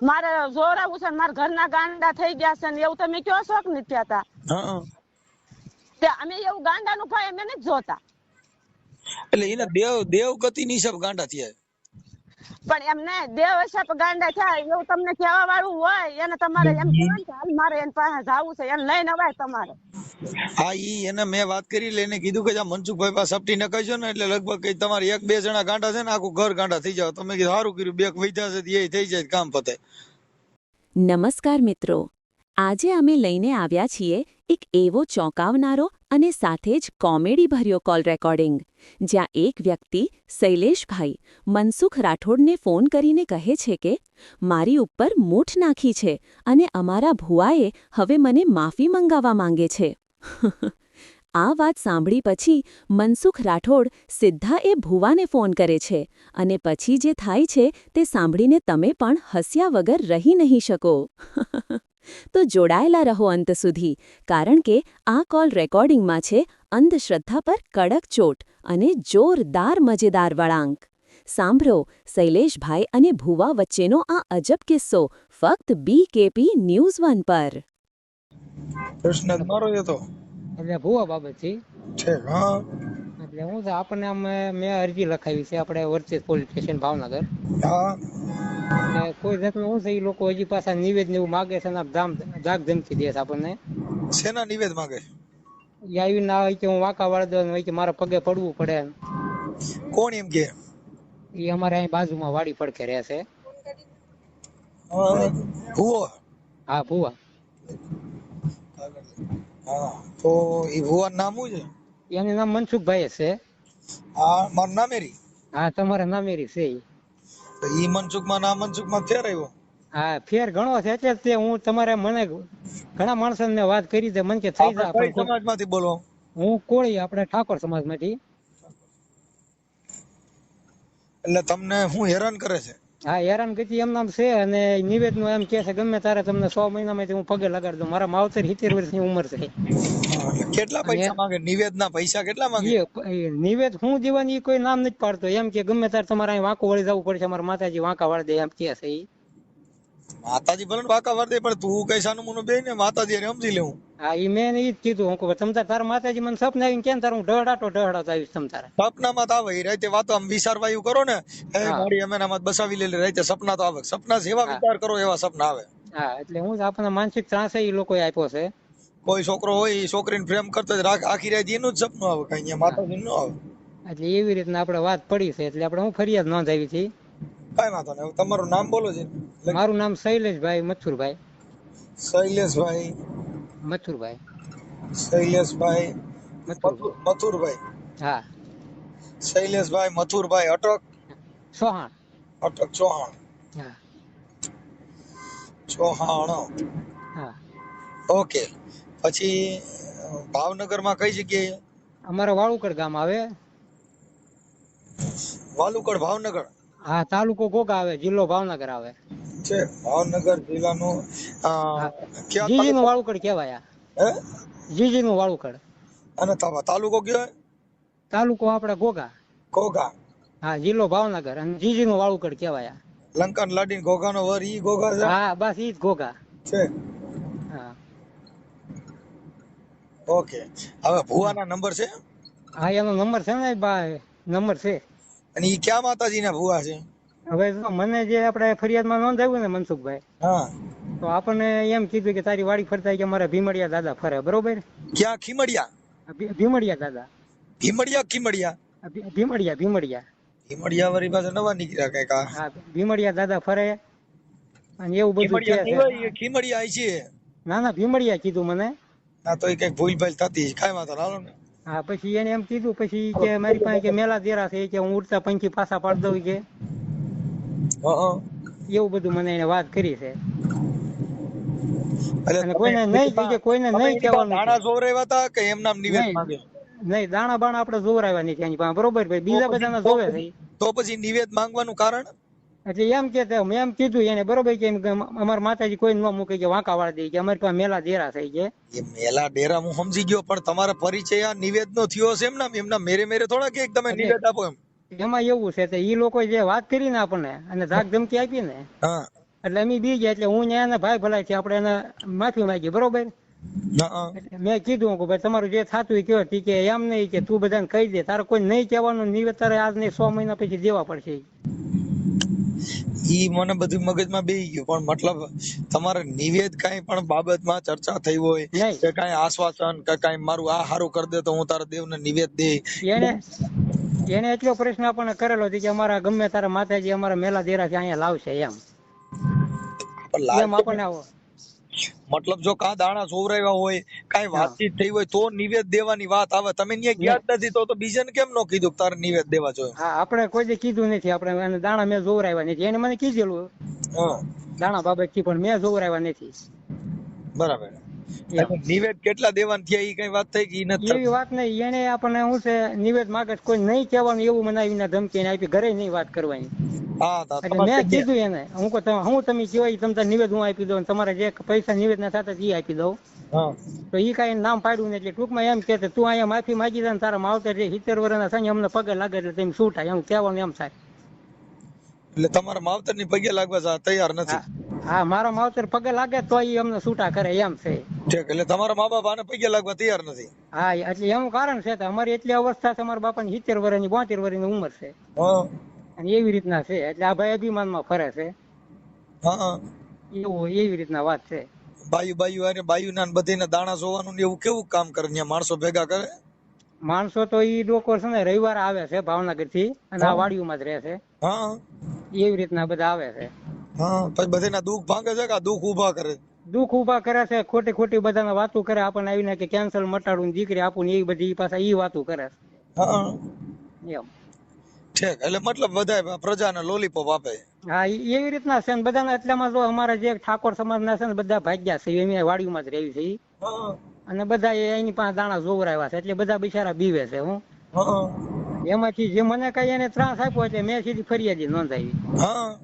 મારે જોરાવું છે મારા ઘરના ગાંડા થઈ ગયા છે ને એવું તમે કયો છો કે નથી કહેતા? તે અમે એવું ગાંડાનું ભાઈ અમે નથી જોતા. એટલે એને દેવ દેવ ગતિ ની હિસાબ ગાંડા થયા. પણ એમને દેવ હિસાબ ગાંડા થયા એવું તમને કહેવા વાળું હોય એને તમારે એમ કહેવાય કે હાલ મારે એની પાસે જાવું છે એને લઈને અવાય તમારે. હા, ઈ એને મેં વાત કરી એને કીધું કે જા મનસુખભાઈ પાસે સપટી ન ને એટલે લગભગ કઈ તમારે એક બે જણા ગાંડા છે ને આખું ઘર ગાંડા થઈ જાવ તમે કીધું સારું કર્યું, બે વૈધા છે એ થઈ જાય, કામ પતે. નમસ્કાર મિત્રો. આજે અમે લઈને આવ્યા છીએ એક એવો ચોંકાવનારો અને સાથે જ કોમેડી ભર્યો કોલ રેકોર્ડિંગ જ્યાં એક વ્યક્તિ, શૈલેષભાઈ, મનસુખ રાઠોડને ફોન કરીને કહે છે કે, મારી ઉપર મૂઠ નાખી છે અને અમારા ભુવાએ હવે મને માફી મંગાવવા માંગે છે. આ વાત સાંભળી પછી મનસુખ રાઠોડ સીધા એ ભુવાને ફોન કરે છે અને પછી જે થાય છે તે સાંભળીને તમે પણ હસ્યા વગર રહી નહીં શકો. તો જોડાયેલા રહો અંત સુધી, કારણ કે આ કોલ રેકોર્ડિંગમાં છે અંધશ્રદ્ધા પર કડક ચોટ અને જોરદાર મજેદાર વળાંક. સાંભળો, શૈલેષભાઈ અને ભુવા વચ્ચેનો આ અજબ કિસ્સો ફક્ત બીકેપી ન્યૂઝ વન પર. પ્રશ્ન મારો હતો એટલે ભૂવા બાબતથી છે. હા. એટલે હું છે આપણને આમ મેં અરજી લખાવી છે આપણે વર્ચેસ પોલીસ સ્ટેશન ભાવનગર. હા. અને કોઈ જાતનું હું છે એ લોકો હજી પાછા નિવેદન એવું માગે છે ને ધામ ધાક ધમકી દે છે આપણને. શેના નિવેદ માગે? એ આવી ના હોય કે હું વાંકા વાળી દઉં હોય કે મારા પગે પડવું પડે કોણ એમ કે? એ અમારે અહીં બાજુમાં વાડી પડખે રહે છે. ભુવો. હા ભૂવા. હા. તો એ ભુવન નામ શું છે? એનું નામ મનસુખભાઈ છે હા મારું નામેરી હા તમારા નામેરી છે ઈ. તો ઈ મનસુખમાં ના મનસુખમાં ફેર આવ્યો? હા ફેર ઘણો છે. એટલે તે હું તમારે મને ઘણા માણસોને વાત કરી દે મને કે થઈ જાય આપણે સમાજમાંથી બોલો? હું કોળી આપણે ઠાકોર સમાજમાંથી. એટલે તમને હું હેરાન કરે છે? હા હેરાન ગતિ એમ નામ છે અને નિવેદનો એમ કે છે ગમે તારે તમને સો મહિનામાં હું પગે લગાડી દઉં. મારા માવતર સિત્તેર વર્ષની ઉંમર છે. કેટલા પૈસા માંગે? નિવેદના પૈસા કેટલા માંગે? નિવેદ હું જીવન ઈ કોઈ નામ નથી પાડતો. એમ કે ગમે તારે તમારે અહીં વાંકો વળી જવું પડશે અમારા માતાજી વાંકા વાળી દે એમ કે છે માતાજી ભલે વાંકા વાળી દે પણ તું કઈ સાનું મુનું બે ને માતાજી સમજી લેવું. હા ઈ મેં ઈ જ કીધું હું કહું તમ તારા માતાજી મને સપના આવીને કેમ તારે હું ઢહડાતો ઢહડાતો આવીશ તમ સપનામાં તો આવે ઈ રાતે વાતો આમ વિચારવા એવું કરો ને એ મારી અમે નામાં બસાવી લેલી રાતે સપના તો આવે. સપના જેવા વિચાર કરો એવા સપના આવે. હા એટલે હું આપણને માનસિક ત્રાસ એ લોકોએ આપ્યો છે. કોઈ છોકરો હોય એ છોકરીને પ્રેમ કરતો રાખ આખી રાત એનું જ સપનું આવે કઈ અહીંયા માતાજી નું આવે. એટલે એવી રીતના આપણે વાત પડી છે એટલે આપણે હું ફરિયાદ નોંધાવી હતી કઈ વાંધો નહીં તમારું નામ બોલો છે મારું નામ શૈલેષભાઈ મથુરભાઈ. શૈલેષભાઈ. મથુરભાઈ. શૈલેષભાઈ મથુરભાઈ. હા. શૈલેષભાઈ મથુરભાઈ અટક. ચૌહાણ. અટક ચૌહાણ. હા. ચૌહાણ. હા. ઓકે. પછી ભાવનગરમાં કઈ જગ્યાએ? અમારે વાળુકડ ગામ આવે. વાલુકડ ભાવનગર? હા તાલુકો કોક આવે જિલ્લો ભાવનગર આવે. છે? ભાવનગર જિલ્લાનું જીજી નું વાળુકડ કહેવાય હે? જીજી નું વાળુકડ. અને તાલુકો કયો? તાલુકો આપણે ગોગા. ગોગા. હા જિલ્લો ભાવનગર. અને જીજી નું વાળુકડ કહેવાય. લંકન લાડીન નો વર ઈ ગોગા છે? હા બસ ઈ જ ગોગા. છે? હા. ઓકે. હવે ભુવાના નંબર છે? હા એનો નંબર છે ને ભાઈ નંબર છે. અને ઈ ક્યાં માતાજીના ભુવા છે? હવે જો મને જે આપણે ફરિયાદમાં નોંધાવ્યું ને મનસુખભાઈ હા. તો આપણને એમ કીધું કે તારી વાડી ફરતા કે મારા ભીમડિયા દાદા ફરે બરોબર? ક્યાં? ખીમડિયા? ભીમડિયા દાદા. ભીમડિયા ખીમડિયા? ભીમડિયા ભીમડિયા. ભીમડિયા વાળી પાસે નવા નીકળ્યા કંઈક હા ભીમડિયા દાદા ફરે. અને એવું બધું ખીમડિયા છે. ના ના ભીમડિયા કીધું મને. ના તો એ કંઈક ભૂલ ભાલ થતી છે. વાંધો હાલો ને. હા પછી એને એમ કીધું પછી કે મારી પાસે કે મેલા દેરા છે કે હું ઉડતા પંખી પાછા પાડી દઉં કે. એવું બધું મને એને વાત કરી છે. અને કોઈને નહીં કે કોઈને નહીં કહેવાનું દાણા જોવરાવ્યા હતા કે એમ નામ નિવેદ માંગે? નહીં દાણા બાણા આપણે જોવરાવ્યા નથી એની પાસે બરોબર ભાઈ બીજા બધાના જોવે છે. તો પછી નિવેદ માંગવાનું કારણ? એટલે એમ કે મેં એમ કીધું એને બરોબર કે અમારા માતાજી કોઈ ન મૂકે કે વાંકા વાળા દે કે અમારી પાસે મેલા ડેરા થઈ કે. એ મેલા ડેરા હું સમજી ગયો પણ તમારા પરિચય આ નિવેદ નો થયો છે એમ નામ? એમના મેરે મેરે થોડા કે તમે નિવેદ આપો એમ? એમાં એવું છે તે ઈ લોકો જે વાત કરી ને આપણને અને ધાક ધમકી આપી ને એટલે અમે બી ગયા એટલે હું ને એના ભાઈ ભલાઈ આપણે એને માફી માંગી બરોબર? મેં કીધું કે ભાઈ તમારું જે થતું કયો તી કે એમ નહીં કે તું બધાને કહી દે તારે કોઈ નહીં કહેવાનું નહીં તારે આજ નહીં સો મહિના પછી દેવા પડશે. ઈ મને બધું મગજમાં બેહી ગયું પણ મતલબ તમારે નિવેદ કઈ પણ બાબતમાં ચર્ચા થઈ હોય. કે કઈ આશ્વાસન કે કઈ મારું આ હારું કરી દે તો હું તારા દેવને નિવેદ દે. એને એટલો પ્રશ્ન આપણને કરેલો હતો કે અમારા ગમે તારા માતાજી અમારા મેલા દેરા છે અહીંયા લાવશે એમ. એમ આપણને આવો. મતલબ જો કા દાણા સોવરાવ્યા હોય કઈ વાતચીત થઈ હોય તો નિવેદ દેવાની વાત આવે. તમે ત્યાં ગયા જ નથી તો તો બીજાને કેમ નો કીધું તારે નિવેદ દેવા જોઈએ? હા આપણે કોઈ કીધું નથી. આપણે એને દાણા મેં જોવરાવ્યા નથી. એને મને કીધેલું. હા. દાણા બાબતથી પણ મેં જોવરાવ્યા નથી. બરાબર. નિવેદ કેટલા દેવાન થયા એ કઈ વાત થઈ કે નથી એવી વાત નહીં. એને આપણને શું છે નિવેદ માગે કોઈ નહીં કહેવાનું એવું મનાવીને ધમકી એને આપી ઘરે નહીં વાત કરવાની. હા મેં કીધું એને હું કહું તમે- હું તમે કહેવાય તમને નિવેદ હું આપી દઉં તમારે જે પૈસા નિવેદ ના થતા એ આપી દઉં. તો એ કાંઈ નામ પાડ્યું એટલે ટૂંકમાં એમ કે તું અહીંયા માફી માગી દે તારા માવતર જે સિત્તેર વર્ષના થાય અમને પગે લાગે એટલે તેમ શું થાય? એમ કહેવાનું એમ થાય. એટલે તમારા માવતરની પગે લાગવા તૈયાર નથી. હા, મારો માવતર પગે લાગે તો ઈ અમને છૂટા કરે એમ છે. ઠીક એટલે તમારા મા બાપ આને પગે લાગવા તૈયાર નથી? હા એટલે એનું કારણ છે અમારી એટલી અવસ્થા છે અમારા બાપાની સિત્તેર વર્ષની બોતેર વર્ષની ઉંમર છે. અને એવી રીતના છે એટલે આ ભાઈ અભિમાનમાં ફરે છે. હા એવું એવી રીતના વાત છે. બાયુ બાયુ અને બાયુ ના બધીને દાણા જોવાનું ને એવું કેવું કામ કરે ત્યાં માણસો ભેગા કરે? માણસો તો ઈ લોકો છે ને રવિવારે આવે છે ભાવનગરથી અને આ વાડીઓમાં જ રહે છે. હા. એવી રીતના બધા આવે છે. હા પછી બધાના દુઃખ ભાંગે છે કે આ દુઃખ ઊભા કરે? દુઃખ ઊભા કરે છે ખોટી ખોટી બધાને વાતો કરે આપણને આવીને કે કેન્સલ મટાડું દીકરી આપું એ બધી પાછા એ વાતો કરે હા. એમ. ઠીક એટલે મતલબ બધા પ્રજાને લોલીપોપ આપે. હા એવી રીતના છે ને બધાના એટલામાં જો અમારા જે ઠાકોર સમાજના છે ને બધા ભાગ્યા છે એમ વાડીમાં જ રહેવી છે અને બધા એની પાસે દાણા જોવરાવ્યા છે એટલે બધા બિચારા બીવે છે હું. એમાંથી જે મને કઈ એને ત્રાસ આપ્યો એટલે મેં સીધી ફરિયાદી નોંધાવી. હા.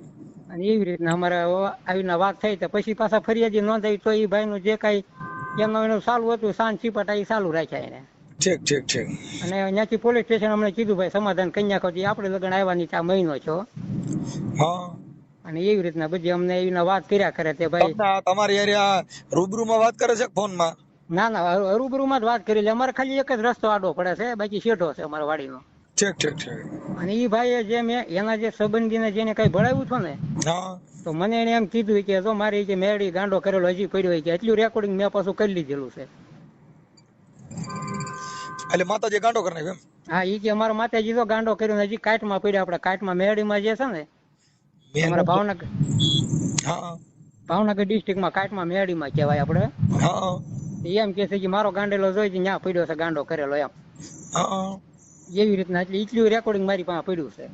અને એવી રીતના અમારે આવીને વાત થઈ તો પછી પાછા ફરિયાદી નોંધાવી તો એ ભાઈનું જે કઈ એમનું એનું ચાલુ હતું સાંજ છીપટા એ ચાલુ રાખ્યા એને. ઠીક ઠીક ઠીક. અને ત્યાંથી પોલીસ સ્ટેશન અમને કીધું ભાઈ સમાધાન કન્યા પછી આપણે લગ્ન આવ્યા આ મહિનો છો હા. અને એવી રીતના બધી અમને એવી વાત કર્યા કરે તે ભાઈ. તમારી એરિયા રૂબરૂમાં વાત કરે છે ફોનમાં ના ના રૂબરૂમાં જ વાત કરી અમારે ખાલી એક જ રસ્તો આડો પડે છે બાકી શેઠો છે અમારા વાડીનો. ઠીક ઠીક ઠીક. અને એ ભાઈએ જે મેં એના જે સંબંધીને જેને કઈ ભણાવ્યું છો ને હા. તો મને એને એમ કીધું કે જો મારી જે મેળી ગાંડો કરેલો હજી પડ્યો કે એટલું રેકોર્ડિંગ મેં પાછું કરી લીધેલું છે. એટલે માતાજી ગાંડો કરી નાખ્યો એમ? હા ઈ કે અમારા માતાજી તો ગાંડો કર્યો હજી કાટમાં પડ્યા આપણે કાટમાં મેળીમાં જે છે ને અમારા ભાવનગર હા. ભાવનગર ડિસ્ટ્રિક્ટમાં કાટમાં મેળીમાં કહેવાય આપણે. હા. એમ કે છે કે મારો ગાંડેલો જોઈ ત્યાં પડ્યો છે ગાંડો કરેલો એમ. હા. એવી રીતના એટલે એટલું રેકોર્ડિંગ મારી પાસે પડ્યું છે.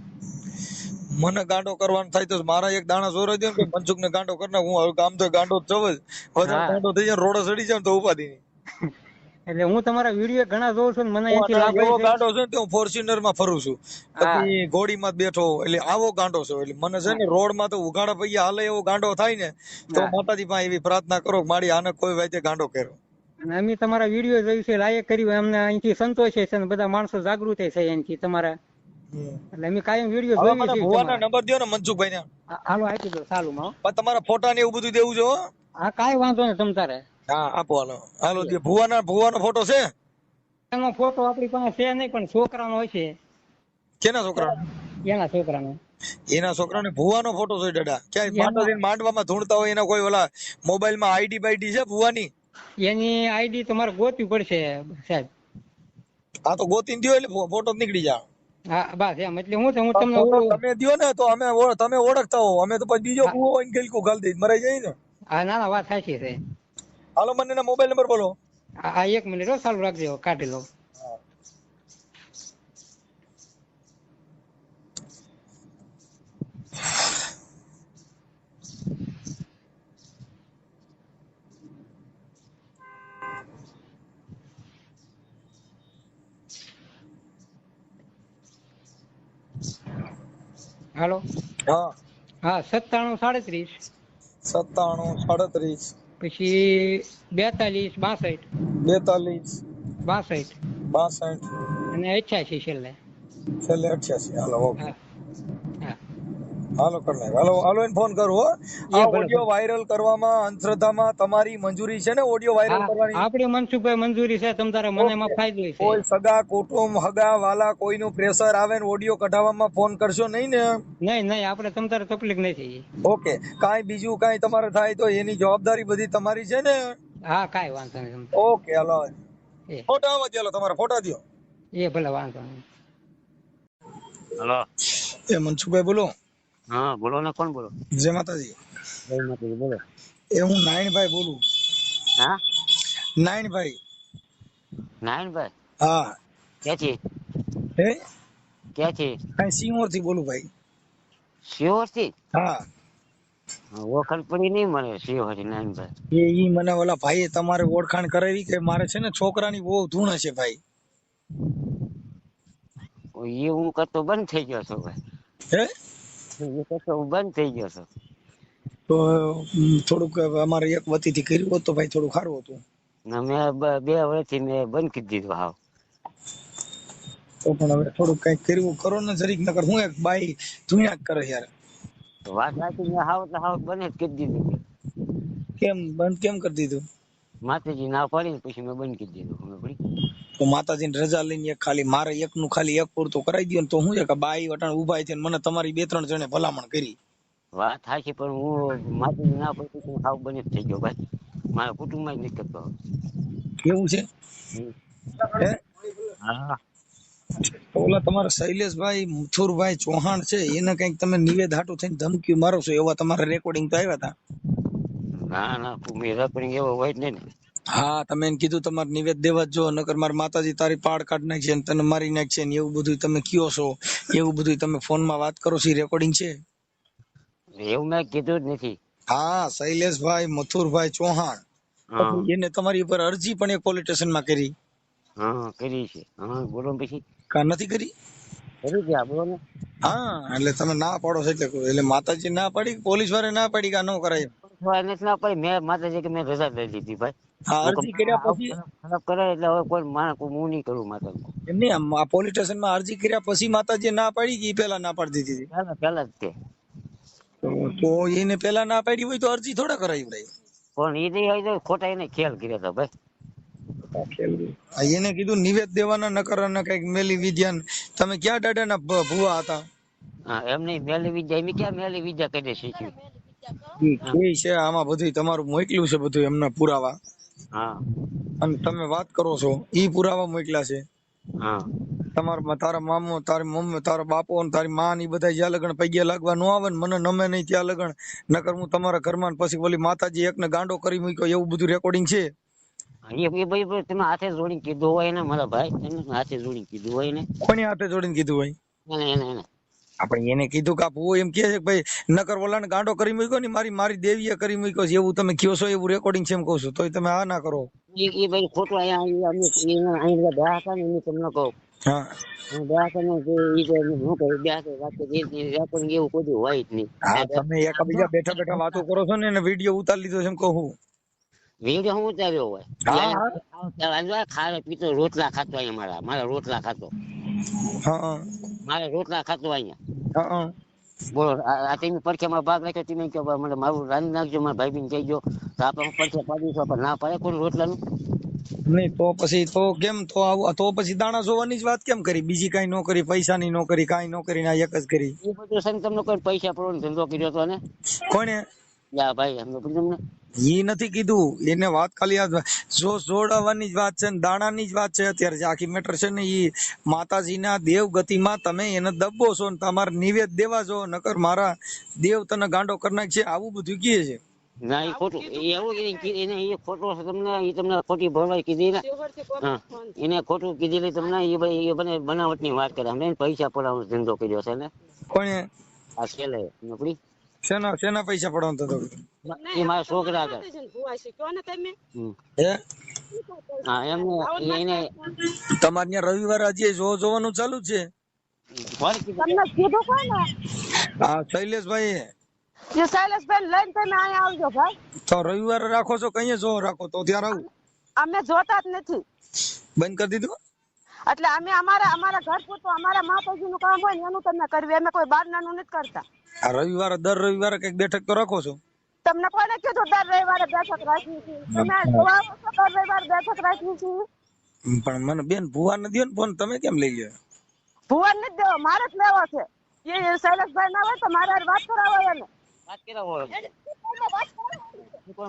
મને ગાંડો કરવાનો થાય તો મારા એક દાણા જોર દે ને મનસુખ ને ગાંડો કરી નાખું. હું હવે કામ તો ગાંડો જ જ. વધારે ગાંડો થઈ જાય રોડે ચડી જાય તો ઉપાધિ નહીં. એટલે હું તમારા વીડિયો ઘણા જોઉં છું મને એથી લાગે છે. ગાંડો છે તો હું ફોર્ચ્યુનરમાં ફરું છું. પછી ઘોડી માં બેઠો એટલે આવો ગાંડો છે. એટલે મને છે ને રોડમાં તો ઉઘાડા પૈયા હાલે એવો ગાંડો થાય ને તો માતાજી પાસે એવી પ્રાર્થના કરો મારી આને કોઈ વાતે ગાંડો કર્યો. અને અમે તમારા વીડિયો જોયું છે લાયક કર્યું અમને અહીંથી સંતોષ છે અને બધા માણસો જાગૃત છે એનાથી તમારા. એટલે અમે કાયમ વીડિયો જોઈએ છીએ ભુવાના નંબર દો ને મનસુખભાઈ ને હાલો આપી દો સાલું માં પણ તમારા ફોટા ને એવું બધું દેવું જો હા? કાઈ વાંધો નહીં તમ તારે. હા આપો હાલો. હાલો દે ભુવાના ભુવાનો ફોટો છે? એનો ફોટો આપણી પાસે છે નહીં પણ છોકરાનો હોય છે. કેના છોકરા એના છોકરાનો. એના છોકરાને ભુવાનો ફોટો છે દાદા. ક્યાંય માંડવા માંડવામાં ધૂણતા હોય એના કોઈ ઓલા મોબાઈલમાં આઈડી બાઈડી છે ભુવાની? એની આઈડી તમારે ગોતવી પડશે સાહેબ. હા તો ગોતીને દો એટલે ફોટો નીકળી જાય હા બસ એમ. એટલે હું છે હું તમને તમે દો ને તો અમે તમે ઓળખતા હો. અમે તો પછી બીજો કુવો હોય ને ગિલકું ગાલી દઈ મરાઈ જાય ને. હા ના ના વાત સાચી છે. હાલો મને મોબાઈલ નંબર બોલો. આ આ એક મિનિટ હો, ચાલુ રાખજો કાઢી લો હાલો? હા. હા સત્તાણું સાડત્રીસ. સત્તાણું સાડત્રીસ. પછી બેતાલીસ બાસઠ. બેતાલીસ. બાસઠ. બાસઠ. અને અઠ્યાસી છેલ્લે. છેલ્લે અઠ્યાસી. હાલો કર નાખ હાલો હાલો એને ફોન કરો આ ઓડિયો વાયરલ કરવામાં અંધશ્રદ્ધામાં તમારી મંજૂરી છે ને? ઓડિયો વાયરલ કરવાની? આપણી મનસુખભાઈ મંજૂરી છે તમ તારે મને એમાં ફાયદો છે. કોઈ સગા કુટુંબ હગા વાલા કોઈનું પ્રેશર આવે ને ઓડિયો કઢાવવામાં ફોન કરશો નહીં ને? નહીં નહીં આપણે તમ તારે તકલીફ નથી. ઓકે. કાંઈ બીજું કાંઈ તમારે થાય તો એની જવાબદારી બધી તમારી છે ને? હા કાંઈ વાંધો નહીં ઓકે હાલો ફોટા આવવા દ્યો, તમારા ફોટા દો એ ભલે વાંધો નહીં. હલો. એ મનસુખભાઈ બોલો. હા બોલો ને કોણ બોલો? જય માતાજી. જય માતાજી બોલો. એ હું નારાયણભાઈ બોલું. હા? નારાયણભાઈ નારાયણભાઈ હા. ક્યાંથી? હે? ક્યાંથી? કઈ સિંહોરથી બોલું ભાઈ. સિંહોરથી હા ઓળખાણ પડી નહીં મને શિહોરથી નારાયણભાઈ એ ઈ મને ઓલા ભાઈએ તમારે ઓળખાણ કરાવી કે મારે છે ને છોકરાની બહુ ધૂણ છે ભાઈ. એ હું કરતો બંધ થઈ ગયો છો ભાઈ. હે? હું બંધ થઈ ગયો છું. તો થોડુંક અમારે એક વતીથી કર્યું હોત તો ભાઈ થોડું સારું હતું. મેં બ- વર્ષથી મેં બંધ કરી દીધું હાવ. તો પણ હવે થોડુંક કંઈક કર્યું કરો ને જરીક નકર હું એક બાઈ ધૂણ્યા જ કરે યાર. વાત સાચી મેં હાવ એટલે હાવ બંધ જ કરી દીધું કેમ બંધ કેમ કરી દીધું? માતાજી ના પાડી પછી મેં બંધ કરી દીધું તો માતાજીની રજા લઈને એક ખાલી મારે એકનું ખાલી એક પૂરતું કરાવી દો ને તો હું છે કે બાઈ વટાણ ઊભા થઈને મને તમારી બે ત્રણ જણે ભલામણ કરી. વાત સાચી પણ હું માતાજી ના પછી હું હાવ બંધ થઈ ગયો ભાઈ. મારા કુટુંબમાં જ નથી કરતો કેવું છે? હા? ઓલા તમારા શૈલેષભાઈ મથુરભાઈ ચૌહાણ છે એને કંઈક તમે નિવેદ હાટું થઈને ધમકી મારો છો એવા તમારા રેકોર્ડિંગ તો આવ્યા હતા ના ના મેં રેકોર્ડિંગ એવો હોય જ નહીં ને. હા તમે એને કીધું તમારે નિવેદ દેવા જ નકર મારા માતાજી તારી પાડ કાઢ નાખશે ને તને મારી નાખશે ને એવું બધું તમે કયો છો? એવું બધું તમે ફોનમાં વાત કરો છો રેકોર્ડિંગ છે? એવું મેં કીધું જ નથી. હા શૈલેષભાઈ મથુરભાઈ ચૌહાણ. એને તમારી ઉપર અરજી પણ એક પોલીસ સ્ટેશનમાં કરી. હા કરી છે. હા બોલો પછી. કા નથી કરી? કરી છે બોલો હા એટલે તમે ના પાડો છો એટલે એટલે માતાજી ના પાડી પોલીસવાળા ના પાડી કે આ ન કરાય? ના પાડી મેં માતાજી કે મેં રજા લઈ લીધી ભાઈ. અરજી કર્યા પછી ખરાબ કરે એટલે હવે કોઈ માણસ હું નહીં કરું માતાજી એમ નહીં આમ આ પોલીસ અરજી કર્યા પછી માતાજી ના પાડી કે પેલા ના પાડી દીધી પેલા પેલા જ તે એને પેલા ના પાડી હોય તો અરજી થોડા કરાવી ભાઈ પણ એ નહીં હોય તો ખોટા એને ખ્યાલ કર્યો હતો ભાઈ. એને કીધું નિવેદ દેવાના નકર અને કંઈક મેલી વિદ્યા તમે ક્યાં દાદાના ના ભુવા હતા? હા એમ નહીં મેલી વિદ્યા એમ ક્યાં મેલી વિદ્યા કરી શીખ્યું? છે આમાં બધું તમારું મોકલ્યું છે બધું એમના પુરાવા. હા. અને તમે વાત કરો છો ઈ પુરાવા મોકલ્યા છે. હા. તમારા તારા મામો તારી મમ્મી તારા બાપો ને તારી માં ની બધા જ્યાં લગન પૈયા લાગવા ન આવે ને મને નમે નહીં ત્યાં લગન. નકર હું તમારા ઘરમાં પછી ઓલી માતાજી એકને ગાંડો કરી મૂક્યો એવું બધું રેકોર્ડિંગ છે? એ ભાઈ તમે હાથે જોડીને કીધું હોય ને મારા ભાઈ તમે હાથે જોડીને કીધું હોય ને. કોની હાથે જોડીને કીધું હોય? એને એને એને. આપણે એને કીધું કે આપવું એમ કહે છે કે ભાઈ નકર ઓલાને ગાંડો કરી મૂક્યો ને મારી મારી દેવીએ કરી મૂક્યો છે એવું તમે કયો છો એવું રેકોર્ડિંગ છે એમ કહું છું તોય તમે આ ના કરો એ એ ભાઈ ખોટું અહીંયા અમે અહીંયા બે ને તમને કહું હા હું ને તે ઈ કે હું કહું બે વાત કરી એ રેકોર્ડિંગ એવું કોઈ હોય જ નહીં હા તમે એકબીજા બેઠા બેઠા વાતો કરો છો ને એને વીડિયો ઉતારી લીધો છે એમ કહું વીડિયો હું ઉતાર્યો હોય હા, હા. પીતો રોટલા ખાતો અહીંયા મારા મારા રોટલા ખાતો હા મારે રોટલા ખાતો અહીંયા. હા બોલો આ તમે પડખેમાં ભાગ રાખ્યો તમે કહો? મને મારું રાંધી નાખજો મારા ભાઈ કહી ગયો તો આપણે હું પડખે પાડીશું પણ ના પાડે કોઈ રોટલાનું? નહીં તો પછી તો કેમ તો આવું તો પછી દાણા જોવાની જ વાત કેમ કરી? બીજી કઈ નો કરી પૈસાની નો કરી કાંઈ નો કરી ને એક જ કરી. એ બધું સંગ તમને કોઈ પૈસા પડવાનો ધંધો કર્યો તો ને? કોને યા ભાઈ એમ પૂછ્યું તમને. ઈ નથી કીધું. એને વાત ખાલી આ જો જોડવાની જ વાત છે ને દાણાની જ વાત છે અત્યારે જે આખી મેટર છે ને ઈ માતાજીના દેવ ગતિમાં તમે એને દબો છો ને તમારે નિવેદ દેવા છો નકર મારા દેવ તને ગાંડો કરી નાખશે આવું બધું કહે છે. ના એ ખોટું. એવું એને એ ખોટો છે તમને એ તમને ખોટી ભરવાઈ કીધી ને. હા એને ખોટું કીધેલી તમને એ ભાઈ એ બને બનાવટની વાત કરે. અમે પૈસા પડાવવાનો ધંધો કર્યો છે ને. કોણે આ છેલ્લે નોકરી? શેના શેના પૈસા પડવાનો તો એ મારા છોકરા તમે? હે? હા એમ એને તમારે ત્યાં રવિવારે હજી જો જોવાનું ચાલુ છે? તમને કીધું કોઈ ને હા શૈલેષભાઈ કે શૈલેષભાઈ લઈને તમે અહીંયા આવજો ભાઈ. તો રવિવારે રાખો છો કઈ જો રાખો? તો ત્યારે આવું અમે જોતા જ નથી. બંધ કરી દીધું? એટલે અમે અમારા અમારા ઘર પૂરતું અમારા માતાજી નું કામ હોય ને એનું તમે કરવી. અમે કોઈ બહારનાનું નથી કરતા. આ રવિવારે દર રવિવારે કંઈક બેઠક તો રાખો છો? તમને કોને કીધું દર રવિવારે બેઠક રાખવી છે? તમે જોવા છો દર રવિવારે બેઠક રાખવી છે? પણ મને બેન ભુવા ને દ્યો ને ફોન તમે કેમ લઈ લ્યો? ભુવન નથી દો મારે જ લેવો છે. એ શૈલેષભાઈ ના હોય તો મારે હારે વાત કરાવો એને વાત કરાવો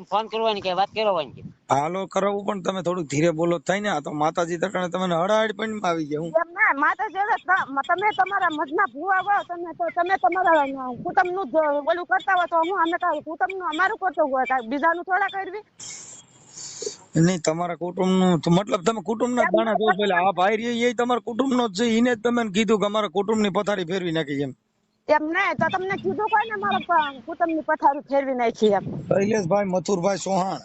ફોન કરવાની કે વાત કરવાની કે? હાલો કરાવું પણ તમે થોડું ધીરે બોલો. થાય ને આ તો માતાજી તકણે તમને હડાડ પણ આવી ગયા હું. ના માતાજી તમે તમારા મજના ભૂવા હો તમે તો તમે તમારા કુટુંબનું ઓલું કરતા હોય તો હું અમે કુટુંબનું અમારું કરતું હોય કાંઈ બીજાનું થોડા કરવી? નહીં તમારા કુટુંબનું મતલબ તમે કુટુંબ ના દાણા જો પેલા આ ભાઈ રહ્યો એ તમારા કુટુંબ નો જ છે એને જ તમે કીધું કે અમારા કુટુંબની પથારી ફેરવી નાખી એમ. એમ નહીં તો તમને કીધું કોઈ ને મારા કુટુંબની પથારી ફેરવી નાખી એમ. શૈલેષભાઈ મથુરભાઈ સોહાણ.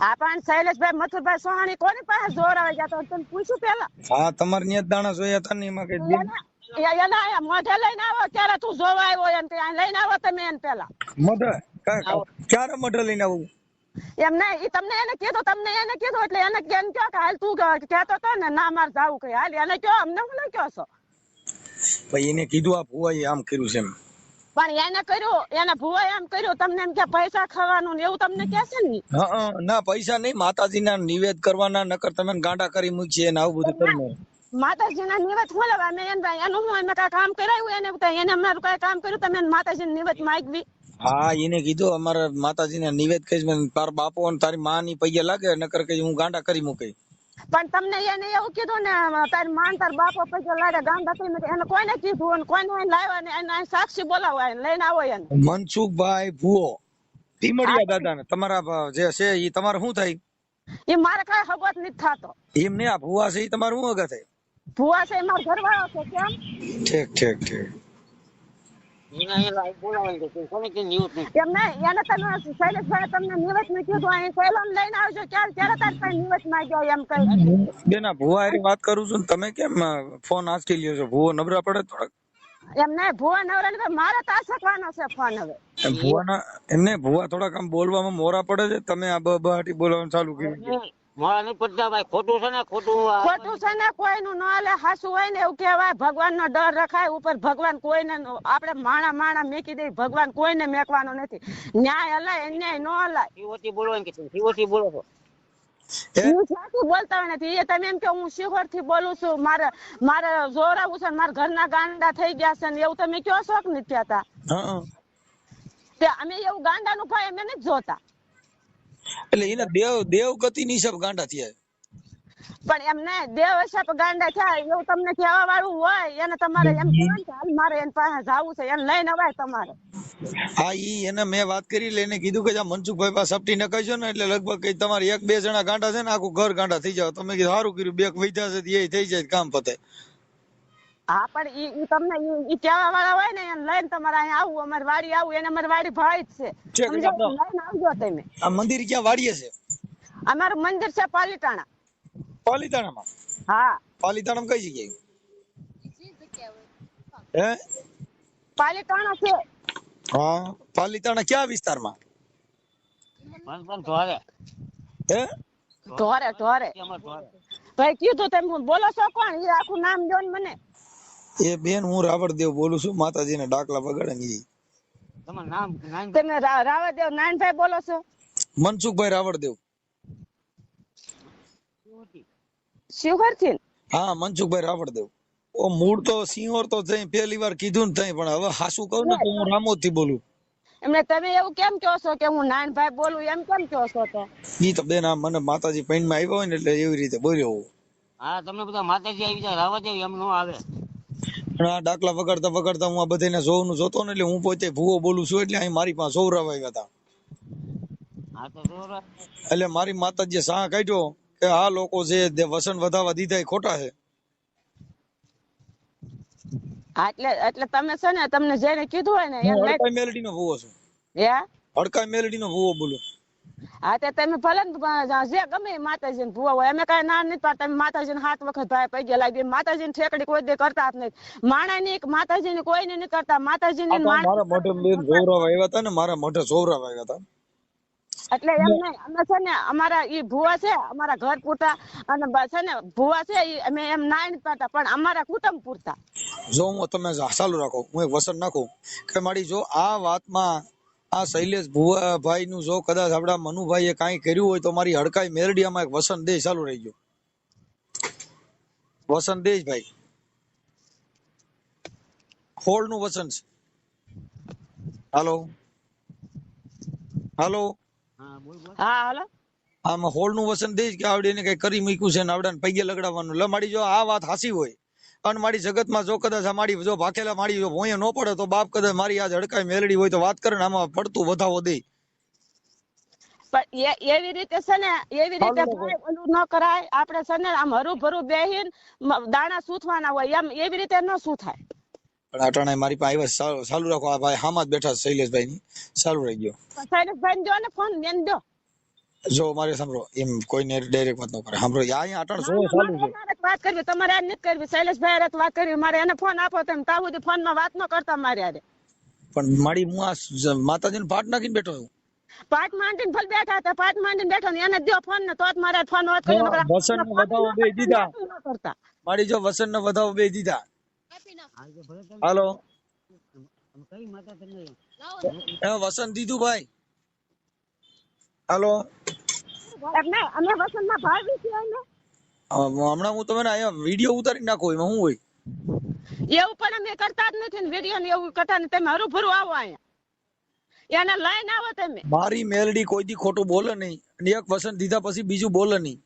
આ પણ શૈલેષભાઈ મથુરભાઈ સોહાણી કોની પાસે જોર આવે ગયા તો તમે પૂછ્યું પેલા હા તમારે ન્યા દાણા જોયા હતા ને એમાં કઈ એના એ- મોઢે લઈને આવો ત્યારે તું જોવા આવ્યો એમ કે લઈને આવો તમે એને પેલા મઢ? ક્યારે મઢ લઈને આવું? એમ નહીં ઈ તમને એને કીધું તમને એને કીધું એટલે એને કેમ કયો કે હાલ તું કહેતો તો ને ના મારે જાવું કઈ. હાલ એને કયો અમને હું કયો છો? પછી એને કીધું આ ભુવાએ આમ કર્યું છે એમ. પણ એને કર્યું એને ભુવાએ એમ કર્યું તમને એમ કે પૈસા ખાવાનું ને એવું તમને કહેશે ને? હા ના પૈસા નહીં માતાજીના નિવેદ કરવાના નકર તમે ગાંડા કરી મૂકીએ ને આવું બધું કરીને. માતાજીના નિવેદ હું લેવા? અમે એને એનું હું કાંઈ કામ કરાવ્યું એને એને અમારું કાંઈ કામ કર્યું? તમે માતાજીને નિવેદ માંગવી હા એને કીધું અમારા માતાજીને નિવેદ કહીશ તાર બાપો અને તારી માં ની પૈયા લાગે નકર કઈ હું ગાંડા કરી મૂકી પણ તમને એને એવું કીધું ને તાર માન તાર બાપો પછી લાડે ગામ દખી એને કોઈને કીધું અને કોઈને લાવ્યા ને એને સાક્ષી બોલાવો એને લઈને આવો એને. મનસુખભાઈ ભુવો ધીમડિયા દાદા ને તમારા જે છે એ તમારે શું થાય? એ મારે કઈ ખબર નથી થતો. એમ ને આ ભુવા છે એ તમારું શું અગત ભુવા છે એ મારો ઘરવાળો છે કેમ? ઠીક ઠીક ઠીક. એને શૈલેષભાઈ તમને નિવેદ ને કીધું અહીં લઈને આવજો ક્યારે તાર પાસે નિવેદ માંગ્યો એમ બેન ભુવા એની વાત કરું છું તમે કેમ ફોન આંચકી લ્યો છો? ભુવો નબળા પડે થોડાક. એમ નહીં ભુવા નવરા ને મારે તો આસકવાનો છે ફોન હવે. એમ ભુવાના એમને ભુવા થોડાક આમ બોલવામાં મોરા પડે છે તમે આ બહાટી બોલવાનું ચાલુ કર્યું મારા નહીં પડતા ભાઈ. ખોટું છે ને ખોટું ખોટું છે ને કોઈનું ન હાલે હાસું હોય ને એવું કહેવાય ભગવાન ડર રખાય ઉપર ભગવાન કોઈને આપણે માણા માણા મેકી દઈ ભગવાન કોઈને મેકવાનો નથી. ન્યાય હલાય અન્યાય ન હલાય. શિવોથી બોલવાની કે શિવોથી બોલો છો. હું જ્યાંથી બોલતા હોય નથી. એ તમે એમ કે હું શિહોરથી બોલું છું. મારે મારે જોર આવું છે ને મારા ઘરના ગાંડા થઈ ગયા છે ને એવું તમે કયો છો કે નથી તે અમે એવું ગાંડાનું ભાઈ અમે નથી જોતા. એટલે એને દેવ દેવ ગતિ ની હિસાબ ગાંડા થયા. પણ એમને દેવ હિસાબ ગાંડા થયા એવું તમને કહેવા વાળું હોય એને તમારે એમ કહેવાનું કે હાલ મારે એની પાસે જાવું છે એને લઈને અવાય તમારે. હા ઈ એને મેં વાત કરી એટલે એને કીધું કે જા મનસુખભાઈ પાસે સપટી નખાઈશો ને એટલે લગભગ કઈ તમારે એક બે જણા ગાંડા છે ને આખું ઘર ગાંડા થઈ જાવ તમે કીધું સારું કર્યું બે વૈધા છે એ થઈ જાય કામ પતે. હા પણ ઈ ઈ તમને ઈ- કહેવા વાળા હોય ને એને લઈને તમારે અહીંયા આવું અમારી વાડી આવું એને અમારી વાડી ભાઈ જ છે. લઈને આવજો તમે. આ મંદિર ક્યાં વાડીએ છે? અમારું મંદિર છે પાલીતાણા. પાલીતાણામાં? હા. પાલીતાણામાં કઈ જગ્યાએ? હે? પાલીતાણા છે. હા પાલીતાણા ક્યાં વિસ્તારમાં? હે? ઢોરે ઢોરે ધોરે. ભાઈ કીધું તમે બોલો છો કોણ? એ આખું નામ જોઈને ને મને. એ બેન હું રાવળદેવ બોલું છું માતાજીના ડાકલા વગાડે ને ઈ. તમારું નામ નામ તમે રા- રાવાદેવ નાનભાઈ બોલો છો? મનસુખભાઈ રાવળદેવ. શિવહરથી હા મનસુખભાઈ રાવળદેવ. ઓ મૂળ તો સિંહોર તો જઈ પહેલી વાર કીધું ને તઈ પણ હવે હાસુ કહું ને તો હું રામોદથી બોલું. એમને તમે એવું કેમ કહો છો કે હું નાનભાઈ બોલું એમ કેમ કહો છો તો? ઈ તો બેન આ મને માતાજી પૈણમાં આવ્યા હોય ને એટલે એવી રીતે બોલ્યો હું. હા તમને બધા માતાજી આવી જાય રાવા દેવી એમ નો આવે. અને આ ડાકલા વગાડતા વગાડતા હું આ બધાને જોવાનું જોતો ને એટલે હું પોતે ભૂવો બોલું છું એટલે અહીં મારી પાસે સૌરાવ આવ્યા હતા. એટલે મારી માતાજીએ સાહ કાઢ્યો કે આ લોકો જે વસન વધાવા દીધા એ ખોટા છે. એટલે એટલે તમે છે ને તમને જેને કીધું હોય ને મેલડી નો ભૂવો છું. હડકાઈ મેલડી નો ભૂવો બોલું. હા તે તમે ભલે જે ગમે માતાજી ને ભૂવા હોય અમે કઈ ના નથી પાડતા. તમે માતાજીને સાત વખત ભાઈ પગે લાગી માતાજીની ઠેકડી કોઈ દે કરતા જ નહીં માણા ની માતાજી ને કોઈ નહીં કરતા. માતાજી ને મારા મોઢે બેન જોવરાવ આવ્યા હતા ને મારા મોઢે જોવરાવ આવ્યા હતા. એટલે એમ નહીં. અમે છે ને અમારા ઈ ભુવા છે અમારા ઘર પૂરતા. અને છે ને ભુવા છે ઈ અમે એમ ના પાડતા. પણ અમારા કુટુંબ પૂરતા. જો હું તમે ચાલુ રાખો હું એક વસન નાખું કે મારી જો આ વાતમાં આ શૈલેષ ભુવાભાઈ નું જો કદાચ આપડા એ કાંઈ કર્યું હોય તો મારી હડકાઈ મેરડિયામાં એક વસંત દેશ ચાલુ રહી ગયો. વસંત દેશ ભાઈ. હોળનું વસન છે. હાલો. હાલો. હા હાલો. આમાં હોળનું વસન દેશ કે આવડે એને કઈ કરી મૂક્યું છે ને આવડાને પૈગે લગડાવવાનું લમાડી જો આ વાત હાસી હોય. અને મારી જગતમાં જો કદાચ આ મારી જો ભાખેલા મારી જો ભોંય ન પડે તો બાપ કદાચ મારી આજ હડકાઈ મેલડી હોય તો વાત કરે ને આમાં પડતું વધાવો દે. પણ એવી રીતે છે ને એવી રીતે ઓલું ન કરાય. આપણે છે ને આમ હરું ભરું બેહીન મ- દાણા સૂથવાના હોય. એમ એવી રીતે ન સૂથાય. પણ અટાણે મારી પાસે આવ્યા ચાલુ- રાખો. આ ભાઈ હામાં જ બેઠા શૈલેષભાઈ ની ચાલુ રહી ગયો. શૈલેષભાઈ દો ને ફોન બેન દો જો મારે સાંભળો એમ કોઈને ડાયરેક્ટ વાત ન કરે. સાંભળો અહીંયા અટણ શું ચાલુ છે. વાત કરવી. તમારે આ નથી કરવી. શૈલેષભાઈ હારે વાત કરવી. મારે એને ફોન આપો તેમ તાવ ફોનમાં વાત ન કરતા મારે હારે. પણ મારી હું આ માતાજીને પાટ નાખીને બેઠો છું. પાટ માંડીને ભલે બેઠા હતા પાટ માંડીને બેઠો ને એને દો ફોન ને તો જ મારે ફોન વાત કરી વસન ને વધાવો બે દીધા. મારી જો વસન ને વધાવો બે દીધા. હાલો. વસન દીધું ભાઈ. હાલો. એમને અમે વસંતમાં ભાવી એને હમણાં હું તમને અહીંયા વીડિયો ઉતારી નાખો એમાં શું હોય? એવું પણ અમે કરતા જ નથી ને વીડિયો ને એવું કરતા ને તમે હરું ભરું આવો અહીંયા. એને લઈને આવો તમે. મારી મેલડી કોઈ દી ખોટું બોલે નહીં અને એક વસંત દીધા પછી બીજું બોલે નહીં.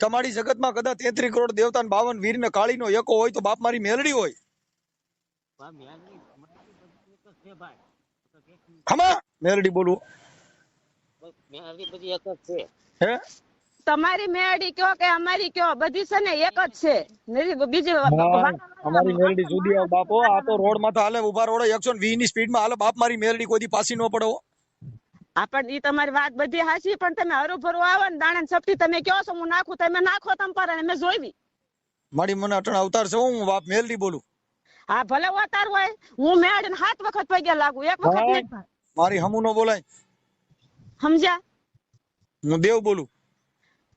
તમારી જગતમાં કદાચ તેત્રી કરોડ દેવતા ને બાવન વીર ને કાળી નો એકો હોય તો બાપ મારી મેલડી હોય. ખમા મેલડી બોલું. મેલડી બધી એક જ છે. હે? તમારી મેળી કયો કે અમારી કયો? બધી છે ને એક જ છે. બીજી અમારી મેલડી જુદી આવે બાપો. આ તો રોડમાં તો હાલે ઊભા રોડ એકસો વીસની સ્પીડમાં હાલે. બાપ મારી મેલડી કોઈ દી પાછી ન પડો આપણ ઈ તમારી વાત બધી હાચી પણ તમે હરું આવો ને દાણા ને સપટી તમે કયો છો હું નાખું તમે નાખો તમ પર અને મેં જોઈવી મારી મને અટણ અવતાર છે હું બાપ મેલડી બોલું. હા ભલે અવતાર હોય હું મેળ ને સાત વખત પગે લાગુ એક વખત નહીં મારી હમુ નો બોલાય. સમજ્યા? હું દેવ બોલું.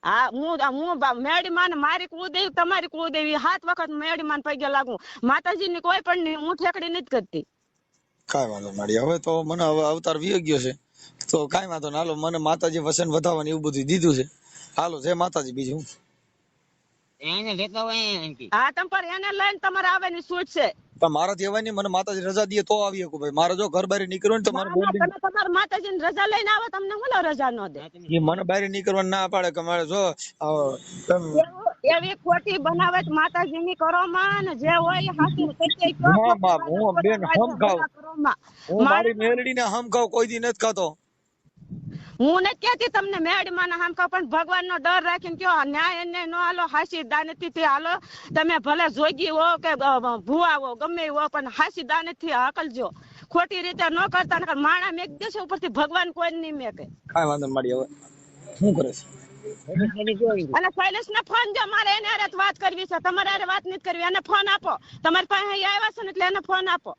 હા હું હું બા- મેળી માં મારી કુળદેવી તમારી કુળદેવી સાત વખત મેળી માન પગે લાગુ માતાજી ની કોઈ પણ નહીં હું ઠેકડી નથી કરતી. કઈ વાંધો મારી હવે તો મને હવે અવતાર વી ગયો છે. તો કઈ વાંધો ના હાલો મને માતાજી વસન વધાવવાનું એવું બધું દીધું છે. હાલો જય માતાજી બીજું. એને લેતો હોય હા તમ પર એને લઈને તમારે આવવાની છૂટ છે. પણ અવાય નહીં મને માતાજી રજા દે તો આવી શકું ભાઈ. મારા જો ઘર બહાર નીકળવું ને તો મારે તમે તમારા માતાજી ની રજા લઈને આવો તમને હું રજા નો દે. એ મને બહાર નીકળવા ના પાડે કે મારે જો એવું- ખોટી બનાવટ માતાજી ની કરો માં ને જે હોય એ સત્ય હા, માં, હું બેન હમ ખાવ કરો. હું મારી મેરડી ને હમ ખાવ કોઈ દી નથી ખાતો. હું ને ક્યાંથી તમને મેળી માં હામ પણ ભગવાન નો ડર રાખીને કયો ન્યાય એને નો હાલો હાસી દાનતી થી હાલો તમે ભલે જોગી હો કે ભુવા હો ગમે હો પણ હાસી દાનતથી હકલજો ખોટી રીતે ન કરતા ને માણા મેક દેશે ઉપરથી ભગવાન કોઈ નહીં મેકે. કાઈ વાંધો મળી હવે શું કરે છે? અને શૈલેષ ને ફોન જો મારે એને હારે વાત કરવી છે. તમારે હારે વાત નથી કરવી. એને ફોન આપો. તમારી પાસે આવ્યા છે ને એટલે એને ફોન આપો.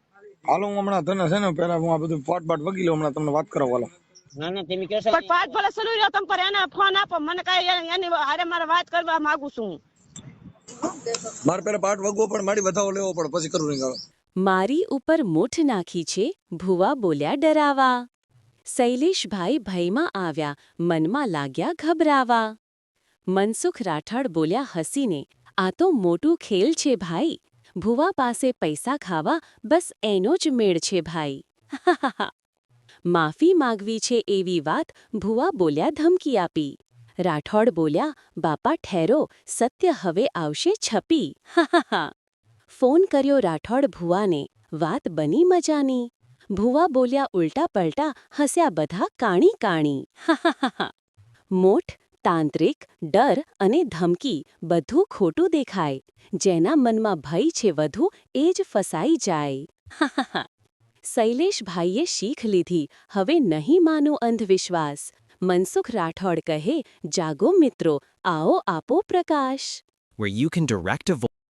હાલો હું હમણાં તને છે ને પેલા હું આ બધું પાટ પાટ વગી લઉં હમણાં તમને વાત કરવા વાલો ના ના તમે કહો છો પણ પાઠ ભલે સલું રહ્યો તમે પર એને ફોન આપો મને કઈ એની હારે મારે વાત કરવા માંગુ છું મારે પેલા પાઠ વગવો પણ મારી વધાવો લેવો પણ પછી કરું નહીં મારી ઉપર મૂઠ નાખી છે ભુવા બોલ્યા ડરાવા. શૈલેષભાઈ ભયમાં આવ્યા મનમાં લાગ્યા ગભરાવા. મનસુખ રાઠાડ બોલ્યા હસીને આ તો મોટું ખેલ છે ભાઈ. ભુવા પાસે પૈસા ખાવા બસ એનો જ મેળ છે ભાઈ. માફી માગવી છે એવી વાત ભુવા બોલ્યા ધમકી આપી. રાઠોડ બોલ્યા, બાપા, ઠેરો, સત્ય હવે આવશે છપી. ફોન કર્યો રાઠોડ ભુવાને. વાત બની મજાની. ભુવા બોલ્યા, ઉલટા પલટા, હસ્યા બધા કાણી કાણી. મોઠ તાંત્રિક, ડર અને ધમકી બધું ખોટું દેખાય. જેના મનમાં ભય છે વધુ, એ જ ફસાઈ જાય. શૈલેષભાઈએ શીખ લીધી. હવે નહીં માનો અંધવિશ્વાસ. મનસુખ રાઠોડ કહે, જાગો મિત્રો, આવો આપો પ્રકાશ. Where you can direct a